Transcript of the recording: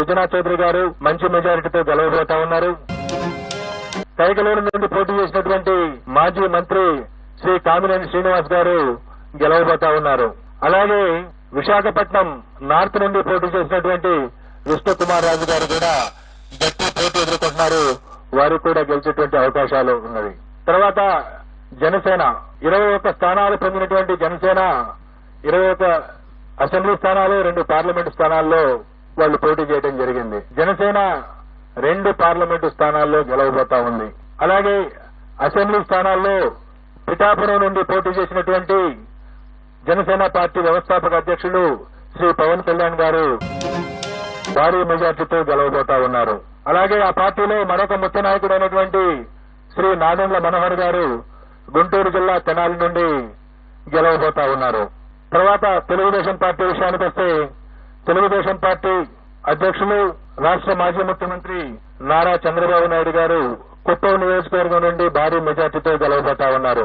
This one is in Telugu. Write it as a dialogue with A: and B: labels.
A: విజయనాథ్ చౌదరి గారు మంచి మెజారిటీతో గెలవబోతా ఉన్నారు. కైకలూరు నుండి పోటీ చేసినటువంటి మాజీ మంత్రి శ్రీ కామినేని శ్రీనివాస్ గారు గెలవబోతా ఉన్నారు. అలాగే విశాఖపట్నం నార్త్ నుండి పోటీ చేసినటువంటి విష్ణుకుమార్ రాజు గారు కూడా గట్టి పోటీ ఎదుర్కొంటున్నారు. వారు కూడా గెలిచేటువంటి అవకాశాలు ఉన్నవి. తర్వాత జనసేన ఇరవై ఒక్క స్థానాలు పొందినటువంటి జనసేన ఇరవై ఒక్క అసెంబ్లీ స్థానాలు రెండు పార్లమెంటు స్థానాల్లో వాళ్ళు పోటీ చేయడం జరిగింది. జనసేన రెండు పార్లమెంటు స్థానాల్లో గెలవబోతా ఉంది. అలాగే అసెంబ్లీ స్థానాల్లో పిఠాపురం నుండి పోటీ చేసినటువంటి జనసేన పార్టీ వ్యవస్థాపక అధ్యక్షులు శ్రీ పవన్ కళ్యాణ్ గారు భారీ మెజార్టీతో గెలవబోతా ఉన్నారు. అలాగే ఆ పార్టీలో మరొక ముఖ్య అయినటువంటి శ్రీ నాదెండ్ల మనోహర్ గారు గుంటూరు జిల్లా తెనాలి నుండి గెలవబోతా ఉన్నారు. తర్వాత తెలుగుదేశం పార్టీ విషయానికి వస్తే తెలుగుదేశం పార్టీ అధ్యక్షులు రాష్ట్ర మాజీ ముఖ్యమంత్రి నారా చంద్రబాబు నాయుడు గారు కుప్పం నియోజకవర్గం నుండి భారీ మెజార్టీతో గెలవబోతా ఉన్నారు